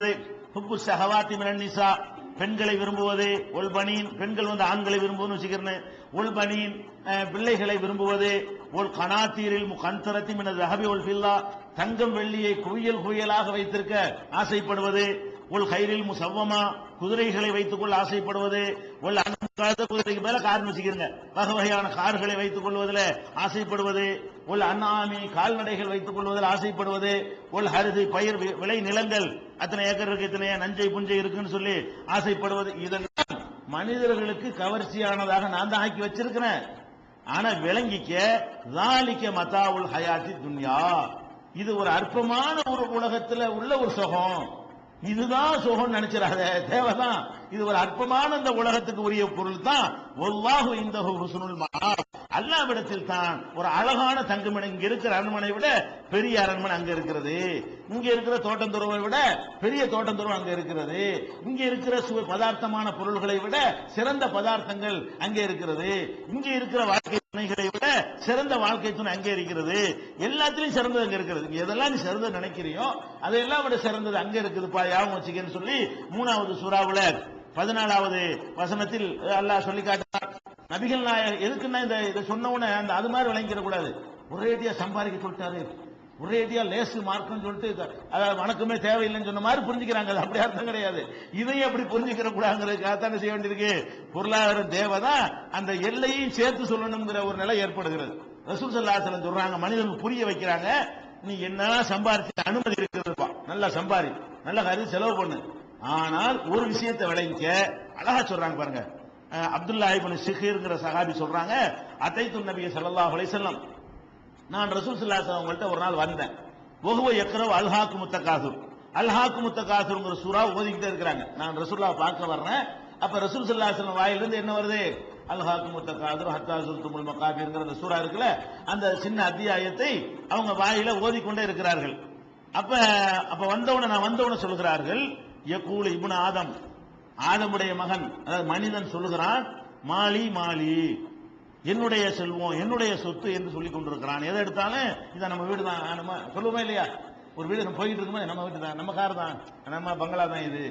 ஹுப்பு சஹவாத்தி மினன் பெண்களை விரும்புவது ஒல் பனீன் பெண்கள் வந்து ஆண்களை விரும்புவதுன்னு வச்சுக்கிறேன் ஒல் பனீன் பிள்ளைகளை விரும்புவது ஒல் கனாத்தீரில் கந்தரத்தி மினது ரஹபி ஒல் ஃபில்லா. தங்கம் வெள்ளியை குவியல் குவியலாக வைத்திருக்க ஆசைப்படுவது. ஒல் கைரில் முசவ்வமா குதிரைகளை வைத்துக் கொள்ள ஆசைப்படுவது. ஒல் அன்காத குதிரைக்கு மேல கார் வச்சுக்கிறங்க வகை வகையான கார்களை வைத்துக் கொள்வதில் ஆசைப்படுவது உள் அண்ணாமி கால்நடைகள் வைத்துக் கொள்வதில் ஆசைப்படுவது உள் ஹரிது பயிர் விளை நிலங்கள் அத்தனை ஏக்கர் இருக்கு இத்தனை நஞ்சை புஞ்சை இருக்குன்னு சொல்லி ஆசைப்படுவது. இதெல்லாம் மனிதர்களுக்கு கவர்ச்சியானதாக நான் தான் ஆக்கி வச்சிருக்கிறேன். ஆனா விளங்கிக்க தாலிக்க மத்தாவுல் ஹயாத்தி துன்யா இது ஒரு அற்பமான ஒரு உலகத்துல உள்ள ஒரு சுகம். இதுதான் சுகம் நினைச்சிடாத. தேவைதான் இது ஒரு அற்பமான இந்த உலகத்துக்கு உரிய பொருள் தான் ஒல்லாஹு இந்த அல்லாவிடத்தில் தான் ஒரு அழகான தங்குமனை இங்க இருக்கிற அரண்மனை விட பெரிய அரண்மனை அங்க இருக்கிறது. இங்க இருக்கிற தோட்டந்துறவை விட பெரிய தோட்டந்துறவு அங்க இருக்கிறது. இங்க இருக்கிற சுவை பதார்த்தமான பொருள்களை விட சிறந்த பதார்த்தங்கள் அங்கே இருக்கிறது. இங்க இருக்கிற வாழ்க்கை துணைகளை விட சிறந்த வாழ்க்கை துணை அங்கே இருக்கிறது. எல்லாத்திலையும் சிறந்தது அங்க இருக்கிறது. எதெல்லாம் நீ சிறந்தது நினைக்கிறியோ அதையெல்லாம் விட சிறந்தது அங்க இருக்குதுப்பா யாவும் வச்சுக்கன்னு சொல்லி மூணாவது சூறாவுல பதினாலாவது வசனத்தில் அல்லாஹ் சொல்லி காட்டுறான். நபிகள் நாயகம் எதுக்குன்னா இந்த இதை சொன்ன உடனே அந்த அது மாதிரி விளங்கிட கூடாது ஒரேடியா சம்பாதிக்க சொல்லிட்டாரு. ஒரேடியா லேசு மார்க்குன்னு சொல்லிட்டு இத- அதாவது வணக்கமே தேவையில்லைன்னு சொன்ன மாதிரி புரிஞ்சுக்கிறாங்க. அது அப்படி அர்த்தம் கிடையாது. இதையும் அப்படி புரிஞ்சுக்கிற கூடாதுங்கிறதுக்காகத்தானே செய்ய வேண்டியிருக்கு பொருளாதாரம் தேவைதான். அந்த எல்லையும் சேர்த்து சொல்லணுங்கிற ஒரு நிலை ஏற்படுகிறது. ரசூல் சல்லாசலம் சொல்றாங்க மனிதனுக்கு புரிய வைக்கிறாங்க. நீ என்ன சம்பாரிச்சு அனுமதி இருக்கிறதுப்பா. நல்லா சம்பாரி நல்ல காரியம் செலவு பண்ணு. ஆனால் ஒரு விஷயத்தை விளைவிக்க அழகா சொல்றாங்க பாருங்க. அப்துல்லா இபின் சிஹிர்ங்கிற சகாபி சொல்றாங்க அத்தைத்து நபிய ஸல்லல்லாஹு அலைஹி நான் ரசூல் ஸல்லல்லாஹு அவங்கள்ட்ட ஒரு நாள் வந்தேன். ஒகுவ எக்கரவ் அல்ஹாக்கு முத்தகாசூர். அல்ஹாக்கு முத்தகாசூருங்கிற சூறா ஓதிக்கிட்டே இருக்கிறாங்க. நான் ரசூல்லா பார்க்க வர்றேன். அப்ப ரசூல் சல்லாசன் வாயிலிருந்து என்ன வருது? அல்ஹாக்கு முத்தகாசூர் ஹத்தா சுல்துமுல் மகாபிர்ங்கிற அந்த சூறா இருக்குல்ல அந்த சின்ன அத்தியாயத்தை அவங்க வாயில ஓதிக்கொண்டே இருக்கிறார்கள். அப்ப அப்ப வந்தவன நான் வந்தவன சொல்கிறார்கள் யகூல் இபுன் ஆதம். ஆதமுடைய மகன் அதாவது மனிதன் சொல்லுகிறான் மாலி மாலி. என்னுடைய செல்வம் என்னுடைய சொத்து என்று சொல்லிக் கொண்டிருக்கிறான். எதை எடுத்தாலும் இதை நம்ம வீடு தான். நம்ம சொல்லுவோமா இல்லையா? ஒரு வீடு நம்ம போயிட்டு இருக்கும்போது நம்ம வீடு தான். நம்ம கார் தான். நம்ம பங்களா தான் இது.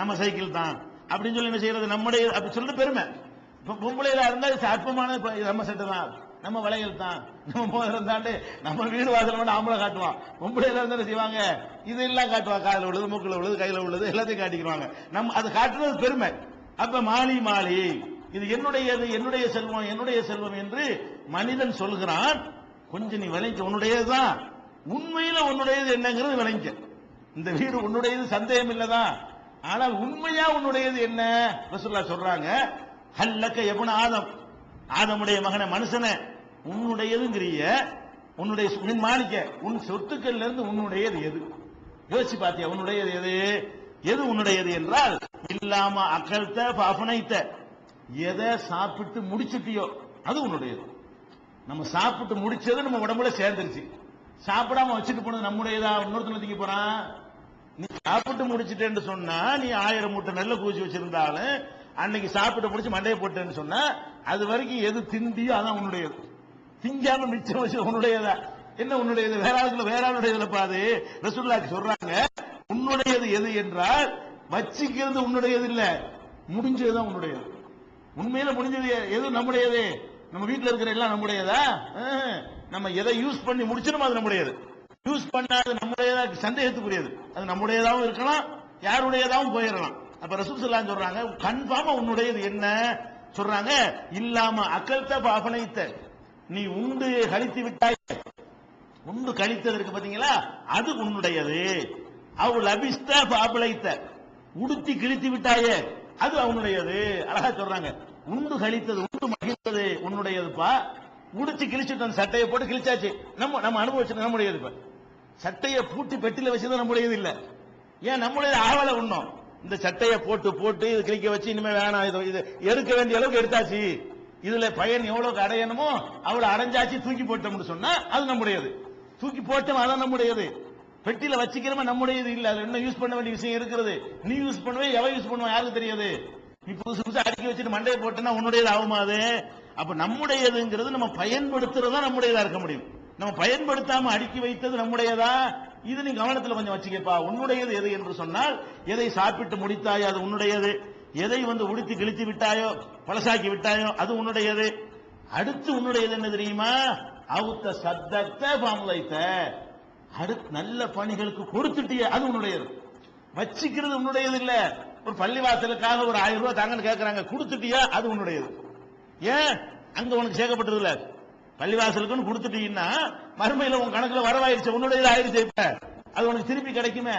நம்ம சைக்கிள் தான். அப்படின்னு சொல்லி என்ன செய்யறது? நம்முடைய அப்படி சொல்லிட்டு பெருமை. இப்போ பொம்பளையில இருந்தால் இது அற்பமான இது நம்ம செட்டு தான். நம்ம வளையல் தான். நம்ம மோதிரம் தாண்டு நம்ம வீடு வாசல் மட்டும் ஆம்பளை காட்டுவான். பொம்பளையில இருந்தாலும் செய்வாங்க? இது எல்லாம் காட்டுவா. காலில் உள்ளது மூக்கில் உள்ளது கையில் உள்ளது எல்லாத்தையும் காட்டிக்கிறாங்க நம்ம அது காட்டுறது பெருமை. அப்ப மாலி மாலி. இது என்னுடையது என்னுடைய செல்வம் என்னுடைய செல்வம் என்று மனிதன் சொல்கிறான். கொஞ்சம் நீ விளைஞ்ச உன்னுடையதுதான். உண்மையில உன்னுடையது என்னங்கிறது விளைஞ்ச. இந்த வீடு உன்னுடையது சந்தேகம் இல்லதான். ஆனால் உண்மையா உன்னுடையது என்ன? ரசுல்லா சொல்றாங்க ஹல்லக்க எபுன ஆதம். ஆதமுடைய மகனை மனுஷனை உன்னுடையதுங்கிறிய உன்னுடைய சு- மின் மாணிக்க உன் சொத்துக்கள்ல இருந்து உன்னுடையது எது? யோசிச்சு பார்த்தியா உன்னுடையது எது? எது உன்னுடையது என்றால் இல்லாம அகழ்த்த அபனைத்த எதை சாப்பிட்டு முடிச்சிட்டியோ அது உன்னுடையது. நம்ம சாப்பிட்டு முடிச்சது நம்ம உடம்புல சேர்ந்துருச்சு. சாப்பிடாம வச்சுட்டு போனது நம்முடையதா? இன்னொருத்தன தூக்கி போறான் நீ சாப்பிட்டு முடிச்சிட்டேன்னு சொன்னா நீ ஆயிரம் மூட்டை நெல்ல பூச்சி வச்சிருந்தாலும் அன்னைக்கு சாப்பிட்டு முடிச்சு மண்டையை போட்டேன்னு சொன்னா அது வரைக்கும் எது திண்டியோ அதான் உன்னுடையது. திங்காம மிச்சம் வச்சு உன்னுடையதா? என்ன உன்னுடையது? வேற ஆளுக்குள்ள வேற ஆளுடையதுல பாது ரசூல்லாக்கு சொல்றாங்க உன்னுடையது எது என்றால் வச்சிக்கிறது உன்னுடையது இல்ல முடிஞ்சதுதான் உன்னுடையது. உண்மையில முடிஞ்சது எது நம்முடையது? நம்ம வீட்டுல இருக்கிற எல்லாம் நம்முடையதா? நம்ம எதை யூஸ் பண்ணி முடிச்சிடும் அது நம்முடையது. யூஸ் பண்ணாத நம்முடையதா? சந்தேகத்துக்குரியது. அது நம்முடையதாவும் இருக்கலாம் யாருடையதாவும் போயிடலாம். அப்ப ரசூல் ஸல்லல்லாஹு சொல்றாங்க கன்ஃபார்மா உன்னுடையது என்ன? சொல்றாங்க இல்லாம அக்கல்த பாபனைத்த நீ உண்டு கழித்து விட்டாய். உண்டு கழித்தது இருக்கு பாத்தீங்களா? அது உன்னுடையது. அவள் அபிஸ்த பாபளைத்த உடுத்தி கிழித்து விட்டாயே. அது அவனுடையது. அழகா சொல்றாங்க. உண்டு கழித்தது உண்டு மகிழ்ந்தது உன்னுடையதுப்பா. உடுத்தி கிழிச்சுட்டு அந்த சட்டையை போட்டு கிழிச்சாச்சு. நம்ம நம்ம அனுபவிச்சது நம்முடையது இப்ப. சட்டையை பூட்டி பெட்டில வச்சது நம்முடையது இல்ல. ஏன் நம்முடைய ஆவல உண்ணும்? இந்த சட்டையை போட்டு போட்டு இது கிழிக்க வச்சு இனிமே வேணாம். இது இது எடுக்க வேண்டிய அளவுக்கு எடுத்தாச்சு. இதுல பயன் எவ்வளவுக்கு அடையணுமோ அவ்வளவு அடைஞ்சாச்சு தூக்கி போட்டோம்னு சொன்னா அது நம்முடையது. தூக்கி போட்டோம் அதான் நம்முடையது. பெட்டியில வச்சுக்கிறோமா நம்முடையது இல்ல. அது என்ன யூஸ் பண்ண வேண்டிய விஷயம் இருக்கிறது? நீ யூஸ் பண்ணுவே எவன் யூஸ் பண்ணுவான் யாருக்கு தெரியாது? நீ புதுசு புதுசு அடுக்கி வச்சுட்டு மண்டையை போட்டேன்னா உன்னுடையது ஆகுமா அது? அப்ப நம்முடையதுங்கிறது நம்ம பயன்படுத்துறதா நம்முடையதா இருக்க முடியும். நம்ம பயன்படுத்தாம அடுக்கி வைத்தது நம்முடையதா? இது நீ கவனத்துல கொஞ்சம் வச்சுக்கப்பா. உன்னுடையது எது என்று சொன்னால் எதை சாப்பிட்டு முடித்தாயோ அது உன்னுடையது. எதை வந்து உடுத்தி கிழித்து விட்டாயோ பழசாக்கி விட்டாயோ அது உன்னுடையது. அடுத்து உன்னுடையது என்ன தெரியுமா? அவுத்த சத்தத்தை பாமுலைத்த அடுத்து நல்ல பணிகளுக்கு கொடுத்துட்டிய அது உன்னுடையது. வச்சுக்கிறது உன்னுடையது இல்ல. ஒரு பள்ளிவாசலுக்காக ஒரு ஆயிரம் ரூபாய் தாங்கன்னு கேட்கறாங்க கொடுத்துட்டியா அது உன்னுடையது. ஏன்? அங்க உனக்கு சேர்க்கப்பட்டது இல்ல. பள்ளிவாசலுக்குன்னு கொடுத்துட்டீங்கன்னா மறுமையில உன் கணக்குல வரவாயிருச்சு உன்னுடையது ஆயிருச்சு இப்ப. அது உனக்கு திருப்பி கிடைக்குமே.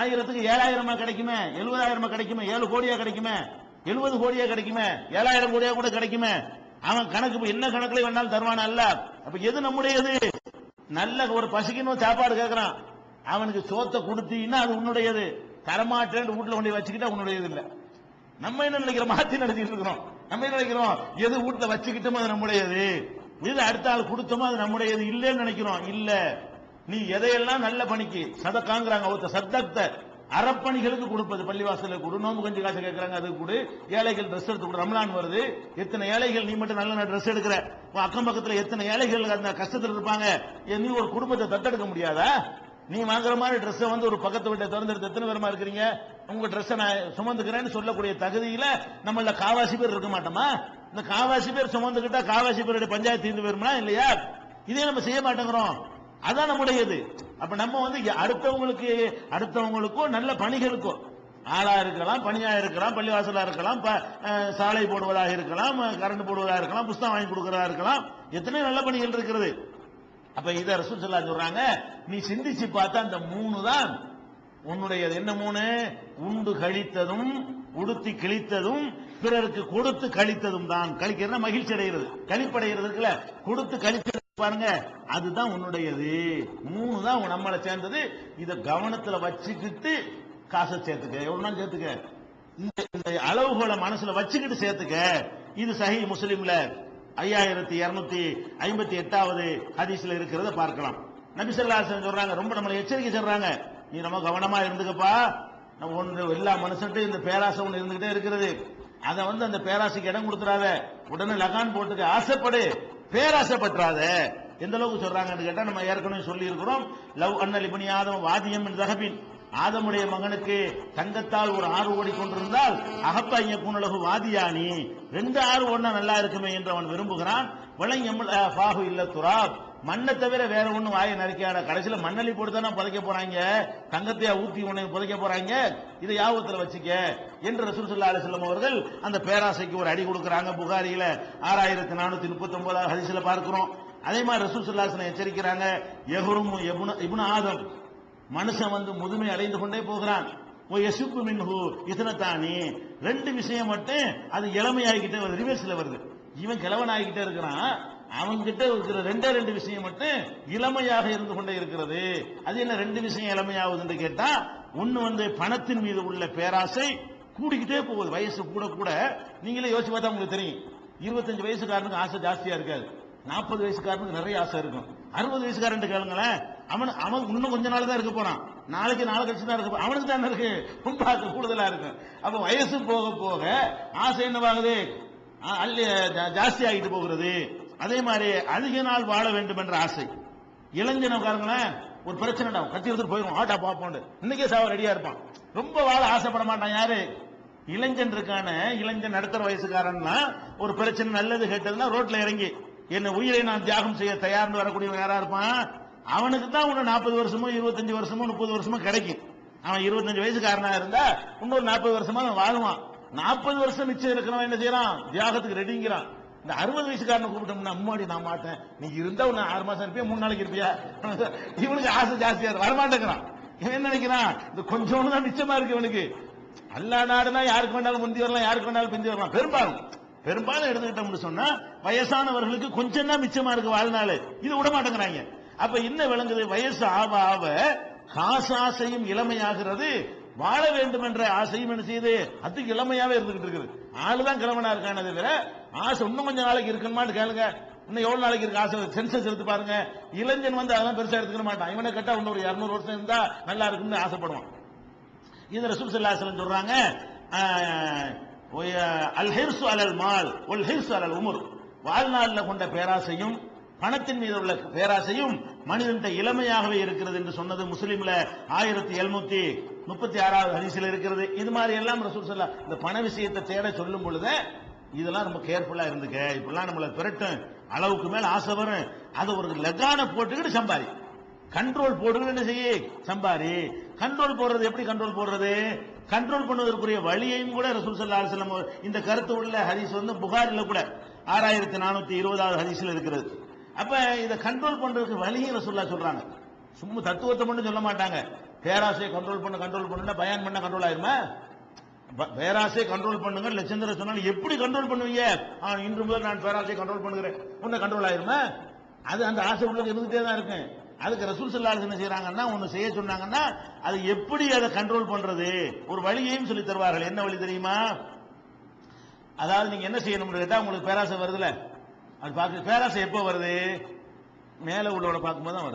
ஆயிரத்துக்கு ஏழாயிரமா கிடைக்குமே. எழுபதாயிரமா கிடைக்குமே. ஏழு கோடியா கிடைக்குமே. எழுபது கோடியா கிடைக்குமே. ஏழாயிரம் கோடியா கூட கிடைக்குமே. அவன் கணக்கு என்ன கணக்குல வேணாலும் தருவானா அல்ல அப்ப எது நம்முடையது? நல்ல ஒரு பசிக்குன்னு சாப்பாடு கேட்கறான் அவனுக்கு சோத்தை கொடுத்தீங்கன்னா அது உன்னுடையது. தரமாட்டேன்னு வீட்டுல கொண்டு வச்சுக்கிட்டா உன்னுடையது இல்லை. நம்ம என்ன நினைக்கிறோம்? மாத்தி நடத்திட்டு இருக்கிறோம். நம்ம என்ன நினைக்கிறோம்? எது வீட்டுல வச்சுக்கிட்டோமோ அது நம்முடையது. எது அடுத்த ஆள் கொடுத்தோமோ அது நம்முடையது இல்லைன்னு நினைக்கிறோம். இல்ல. நீ எதையெல்லாம் நல்ல பணிக்கு? சதக்காங்கிறாங்க. ஒருத்த சத்தத்தை அறப்பணிகளுக்கு கொடுப்பது. பள்ளிவாசல கொடு நோம்பு கொஞ்சம் காசு கேட்கறாங்க அது கொடு. ஏழைகள் ட்ரெஸ் எடுத்து கொடு. ரம்லான் வருது. எத்தனை ஏழைகள் நீ மட்டும் நல்ல ட்ரெஸ் எடுக்கிற? அக்கம் பக்கத்துல எத்தனை ஏழைகள் அந்த கஷ்டத்தில் இருப்பாங்க? ஏன் நீ ஒரு குடும்பத்தை தத்தெடுக்க முடியாதா? நீ வாங்குற மாதிரி ட்ரெஸ்ஸை வந்து ஒரு பக்கத்து வீட்டை திறந்தெடுத்து எத்தனை பேருமா இருக்கிறீங்க? உங்க ட்ரெஸ்ஸை நான் சுமந்துக்கிறேன்னு சொல்லக்கூடிய தகுதியில நம்மள காவாசி பேர் இருக்க மாட்டோமா? இந்த காவாசி பேர் சுமந்துக்கிட்டா காவாசி பேருடைய பஞ்சாயத்து தீர்ந்து வருமா இல்லையா? இதே நம்ம செய்ய மாட்டேங்கிறோம். அதான் நம்முடையது. அப்ப நம்ம வந்து அடுத்தவங்களுக்கு அடுத்தவங்களுக்கோ நல்ல பணிகளுக்கோ ஆளா இருக்கலாம் பணியா இருக்கலாம் பள்ளிவாசலா இருக்கலாம் சாலை போடுவதாக இருக்கலாம் கரண்ட் போடுவதாக இருக்கலாம் புஸ்தகம் வாங்கி கொடுக்கறதா இருக்கலாம் எத்தனை நல்ல பணிகள் இருக்கிறது அப்ப இத ரசூல் சொல்லா சொல்றாங்க நீ சிந்திச்சு பார்த்தா அந்த மூணு தான் உன்னுடையது என்ன மூணு? உண்டு கழித்ததும் உடுத்தி கிழித்ததும் பிறருக்கு கொடுத்து கழித்ததும் தான் கழிக்கிறதுனா மகிழ்ச்சி அடைகிறது. கழிப்படைகிறது இருக்குல்ல கொடுத்து கழித்தது பாருங்க அதுதான் உன்னுடையது. மூணு தான் நம்மளை சேர்ந்தது. இத கவனத்துல வச்சுக்கிட்டு காசை சேர்த்துக்க. எவ்வளவு சேர்த்துக்க. இந்த இந்த அளவுகோலை மனசுல வச்சுக்கிட்டு சேர்த்துக்க. இது சஹி முஸ்லீம்ல ஐயாயிரத்தி இருநூத்தி ஐம்பத்தி எட்டாவது ஹதீஸ்ல இருக்கிறத பார்க்கலாம். நபி சொல்றாங்க ரொம்ப நம்மளை எச்சரிக்கை சொல்றாங்க. நீ ரொம்ப கவனமா இருந்துக்கப்பா. நம்ம ஒன்று எல்லா மனுஷன்ட்டு இந்த பேராசை ஒன்று இருந்துகிட்டே இருக்கிறது. அதை வந்து அந்த பேராசைக்கு இடம் கொடுத்துறாத உடனே லகான் போட்டுக்க ஆசைப்படு. பேராசைப்பற்றாத எந்த அளவுக்கு சொல்றாங்கன்னு கேட்டா நம்ம ஏற்கனவே சொல்லி இருக்கிறோம் லவ் அண்ணல் இபனி ஆதம் வாதியம் தகபின். ஆதமுடைய மகனுக்கு தங்கத்தால் ஒரு ஆறு ஓடிக்கொண்டிருந்தால் அகப்ப ஐயக்குனலகு வாதியானி. ரெண்டு ஆறு ஒன்னா நல்லா இருக்குமே என்று அவன் விரும்புகிறான். விளங் பாகு இல்ல துராப் மண்ணை தவிர வேற ஒன்றும் வாயை நறுக்கையாட. கடைசியில் மண்ணலி போட்டு தானே புதைக்க போறாங்க? தங்கத்தையா ஊத்தி உன்னை புதைக்க போறாங்க? இதை யாபத்தில் வச்சுக்க? என்று ரசூல் ஸல்லல்லாஹு அலைஹி அவர்கள் அந்த பேராசைக்கு ஒரு அடி கொடுக்குறாங்க புகாரியில. ஆறாயிரத்தி நானூத்தி முப்பத்தி ஒன்பதாவது ஹதீஸ்ல பார்க்கிறோம். அதே மாதிரி ரசூல் சுல்லாசனை எச்சரிக்கிறாங்க எஹரும் இபுன ஆதம். மனுஷன் வந்து முதுமை அடைந்து கொண்டே போகிறான். ஓ யசுப்பு மின்ஹு இதனத்தானி ரெண்டு விஷயம் மட்டும் அது இளமையாகிக்கிட்டே வருது ரிவர்ஸில் வருது. இவன் கிழவன் ஆகிக்கிட்டே இருக்கிறான். அவன்கிட்ட இருக்கிற ரெண்டே ரெண்டு விஷயம் மட்டும் இளமையாக இருந்து கொண்டே இருக்கிறது. அது என்ன ரெண்டு விஷயம் இளமையாகுதுன்னு கேட்டா ஒன்னு வந்து பணத்தின் மீது உள்ள பேராசை கூடிக்கிட்டே போகுது. வயசு கூட கூட. நீங்களே யோசிச்சு பார்த்தா உங்களுக்கு தெரியும். இருபத்தஞ்சு வயசுக்காரனுக்கு ஆசை ஜாஸ்தியா இருக்காது. நாற்பது வயசுக்காரனுக்கு நிறைய ஆசை இருக்கும். அறுபது வயசுக்காரன் கேளுங்களேன் அவன் அவன் இன்னும் கொஞ்ச நாள் தான் இருக்க போறான். நாளைக்கு நாலு கட்சி தான் இருக்க அவனுக்கு தான் இருக்கு. ரொம்ப ஆசை கூடுதலா இருக்கும். அப்ப வயசு போக போக ஆசை என்னவாகுது? அள்ளி ஜா- ஜாஸ்தி ஆகிட்டு போகிறது. அதே மாதிரி அதிக நாள் வாழ வேண்டும் என்ற ஆசை. இளைஞன் உட்காருங்களேன் ஒரு பிரச்சனைடா கத்தி எடுத்துட்டு போயிடும் ஆட்டா பாப்போண்டு இன்னைக்கே சாவ ரெடியா இருப்பான். ரொம்ப வாழ ஆசைப்பட மாட்டான் யாரு? இளைஞன் இருக்கான. இளைஞன் நடுத்தர வயசுக்காரன்னா ஒரு பிரச்சனை நல்லது கேட்டதுன்னா ரோட்ல இறங்கி என்ன உயிரை நான் தியாகம் செய்ய தயார்னு வரக்கூடியவன் யாரா இருப்பான்? அவனுக்கு தான் உன்ன நாற்பது வருஷமோ இருபத்தஞ்சு வருஷமோ முப்பது வருஷமோ கிடைக்கும். அவன் இருபத்தஞ்சு வயசுக்காரனா இருந்தா இன்னொரு நாற்பது வருஷமா அவன் வாழுவான். நாற்பது வருஷம் மிச்சம் இருக்கிறவன் என்ன செய்யறான்? தியாகத்துக்கு ரெடிங்கிறான் இந்த அறுபது வயசுக்காரனை கூப்பிட்டோம்னா அம்மாடி நான் மாட்டேன். நீ இருந்தா உன்னை ஆறு மாசம் இருப்பியா மூணு நாளைக்கு இருப்பியா? இவனுக்கு ஆசை ஜாஸ்தியா வரமாட்டேங்கிறான். இவன் என்ன நினைக்கிறான்? இது கொஞ்சோன்னு தான் மிச்சமா இருக்கு இவனுக்கு. அல்லா நாடுனா யாருக்கு வேண்டாலும் முந்தி வரலாம் யாருக்கு வேண்டாலும் பிந்தி வரலாம். பெரும்பாலும் பெரும்பாலும் எடுத்துக்கிட்டோம்னு சொன்னா வயசானவர்களுக்கு கொஞ்சம் தான் மிச்சமா இருக்கு வாழ்நாள். இது விட மாட்டேங்கிறாங்க. அப்ப என்ன விளங்குது? வயசு ஆவ ஆவ காசாசையும் இளமையாகிறது வாழ வேண்டும் என்ற ஆசையும் என்ன செய்யுது? அதுக்கு இளமையாவே இருந்துகிட்டு இருக்குது. ஆளுதான் கிழமனா இருக்கான தவிர ஆசை இன்னும் கொஞ்சம் நாளைக்கு இருக்கணுமான்னு கேளுங்க. இன்னும் எவ்வளவு நாளைக்கு இருக்கு? ஆசை சென்சஸ் எடுத்து பாருங்க. இளைஞன் வந்து அதெல்லாம் பெருசா எடுத்துக்க மாட்டான். இவனை கேட்டா இன்னும் ஒரு இருநூறு வருஷம் இருந்தா நல்லா இருக்கும்னு ஆசைப்படுவான். இது ரசூல் ஸல்லல்லாஹு சொல்றாங்க. அல் ஹிர்சு அலல் மால் ஒல் ஹிர்சு அலல் உமர். வாழ்நாளில் கொண்ட பேராசையும் பணத்தின் மீது உள்ள பேராசையும் மனிதன்கிட்ட இளமையாகவே இருக்கிறது என்று சொன்னது முஸ்லீம்ல ஆயிரத்தி எழுநூத்தி முப்பத்தி ஆறாவது ஹதீஸ்ல இருக்கிறது. இது மாதிரி எல்லாம் ரசூல் ஸல்லல்லாஹு இந்த பண விஷயத்தை தேட சொல்லும் பொழுது இதெல்லாம் ரொம்ப கேர்ஃபுல்லா இருந்துக்க. இப்பெல்லாம் நம்மளை திரட்டும். அளவுக்கு மேல ஆசை வரும். அதை ஒரு லெகான போட்டுக்கிட்டு சம்பாரி. கண்ட்ரோல் போடுறது என்ன செய்ய? சம்பாரி. கண்ட்ரோல் போடுறது எப்படி கண்ட்ரோல் போடுறது? கண்ட்ரோல் பண்ணுவதற்குரிய வழியையும் கூட ரசூல் சல்லா அலைஹி இந்த கருத்து உள்ள ஹரிஸ் வந்து புகாரில் கூட ஆறாயிரத்தி நானூத்தி இருபதாவது ஹதீஸ்ல இருக்கிறது. அப்ப இதை கண்ட்ரோல் பண்றதுக்கு வழியும் ரசூல்லா சொல்றாங்க. சும்மா தத்துவத்தை மட்டும் சொல்ல மாட்டாங்க. பேராசையை கண்ட்ரோல் பண்ண கண்ட்ரோல் பண்ணுன்னா பயன் பண்ண கண்ட்ரோல் ஆயிருமா? பேராசையை கண்ட்ரோல் பண்ணுங்க லட்சந்திர சொன்னாலும் எப்படி கண்ட்ரோல் பண்ணுவீங்க? ஆ, இன்று முதல் நான் பேராசையை கண்ட்ரோல் பண்ணுகிறேன். உன்னை கண்ட்ரோல் ஆயிருமா? அது அந்த ஆசை உள்ள இருந்துகிட்டே தான் இருக்கு. அதுக்கு ரசூல் ஸல்லல்லாஹு என்ன செய்யறாங்கன்னா ஒன்று செய்ய சொன்னாங்கன்னா அது எப்படி அதை கண்ட்ரோல் பண்றது? ஒரு வழியையும் சொல்லி தருவார்கள். என்ன வழி தெரியுமா? அதாவது நீங்க என்ன செய்யணும்னு கேட்டா உங்களுக்கு பேராசை வருதுல. அது பார்க்க பேராசை எப்போ வருது? மேலே உள்ளோட பார்க்கும்போது தான் வருது.